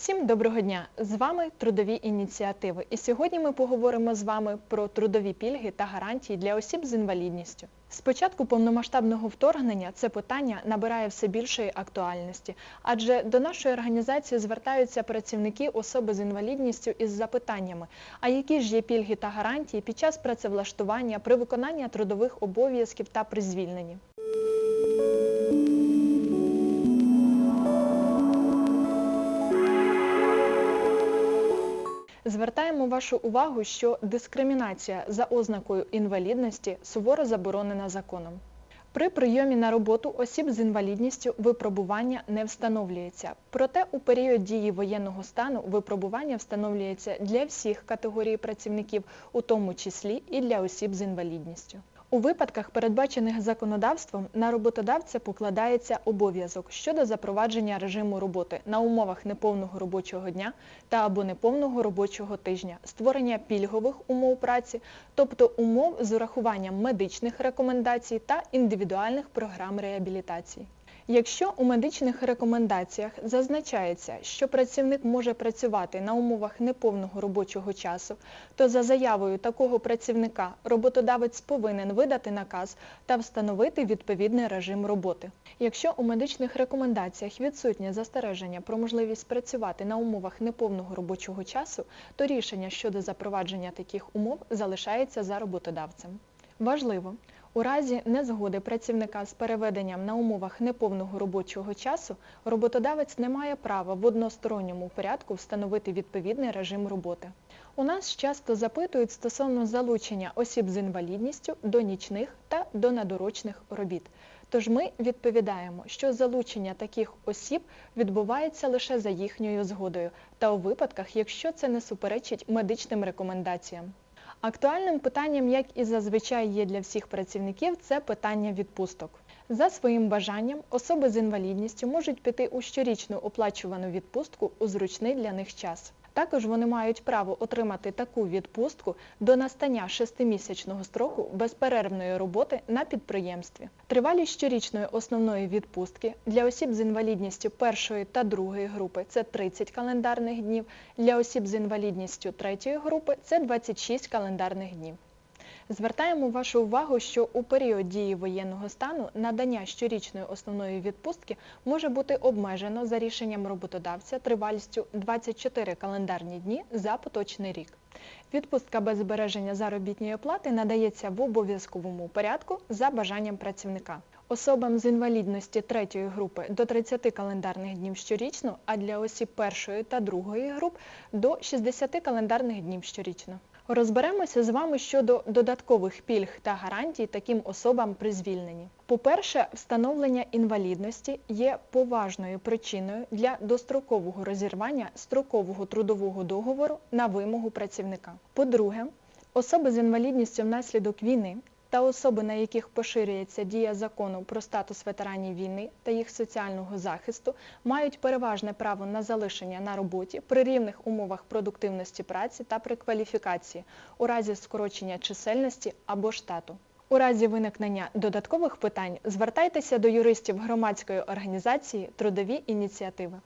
Всім доброго дня! З вами трудові ініціативи. І сьогодні ми поговоримо з вами про трудові пільги та гарантії для осіб з інвалідністю. З початку повномасштабного вторгнення це питання набирає все більшої актуальності, адже до нашої організації звертаються працівники особи з інвалідністю із запитаннями, а які ж є пільги та гарантії під час працевлаштування при виконанні трудових обов'язків та при звільненні. Звертаємо вашу увагу, що дискримінація за ознакою інвалідності суворо заборонена законом. При прийомі на роботу осіб з інвалідністю випробування не встановлюється. Проте у період дії воєнного стану випробування встановлюється для всіх категорій працівників, у тому числі і для осіб з інвалідністю. У випадках, передбачених законодавством, на роботодавця покладається обов'язок щодо запровадження режиму роботи на умовах неповного робочого дня та або неповного робочого тижня, створення пільгових умов праці, тобто умов з урахуванням медичних рекомендацій та індивідуальних програм реабілітації. Якщо у медичних рекомендаціях зазначається, що працівник може працювати на умовах неповного робочого часу, то за заявою такого працівника роботодавець повинен видати наказ та встановити відповідний режим роботи. Якщо у медичних рекомендаціях відсутнє застереження про можливість працювати на умовах неповного робочого часу, то рішення щодо запровадження таких умов залишається за роботодавцем. Важливо, у разі незгоди працівника з переведенням на умовах неповного робочого часу, роботодавець не має права в односторонньому порядку встановити відповідний режим роботи. У нас часто запитують стосовно залучення осіб з інвалідністю до нічних та до надурочних робіт. Тож ми відповідаємо, що залучення таких осіб відбувається лише за їхньою згодою та у випадках, якщо це не суперечить медичним рекомендаціям. Актуальним питанням, як і зазвичай є для всіх працівників, це питання відпусток. За своїм бажанням особи з інвалідністю можуть піти у щорічну оплачувану відпустку у зручний для них час. Також вони мають право отримати таку відпустку до настання шестимісячного строку безперервної роботи на підприємстві. Тривалість щорічної основної відпустки для осіб з інвалідністю першої та другої групи це 30 календарних днів, для осіб з інвалідністю третьої групи це 26 календарних днів. Звертаємо вашу увагу, що у період дії воєнного стану надання щорічної основної відпустки може бути обмежено за рішенням роботодавця тривалістю 24 календарні дні за поточний рік. Відпустка без збереження заробітної плати надається в обов'язковому порядку за бажанням працівника. Особам з інвалідності третьої групи до 30 календарних днів щорічно, а для осіб першої та другої груп до 60 календарних днів щорічно. Розберемося з вами щодо додаткових пільг та гарантій таким особам при звільненні. По-перше, встановлення інвалідності є поважною причиною для дострокового розірвання строкового трудового договору на вимогу працівника. По-друге, особи з інвалідністю внаслідок війни та особи, на яких поширюється дія закону про статус ветеранів війни та їх соціального захисту, мають переважне право на залишення на роботі при рівних умовах продуктивності праці та при кваліфікації у разі скорочення чисельності або штату. У разі виникнення додаткових питань звертайтеся до юристів громадської організації Трудові ініціативи.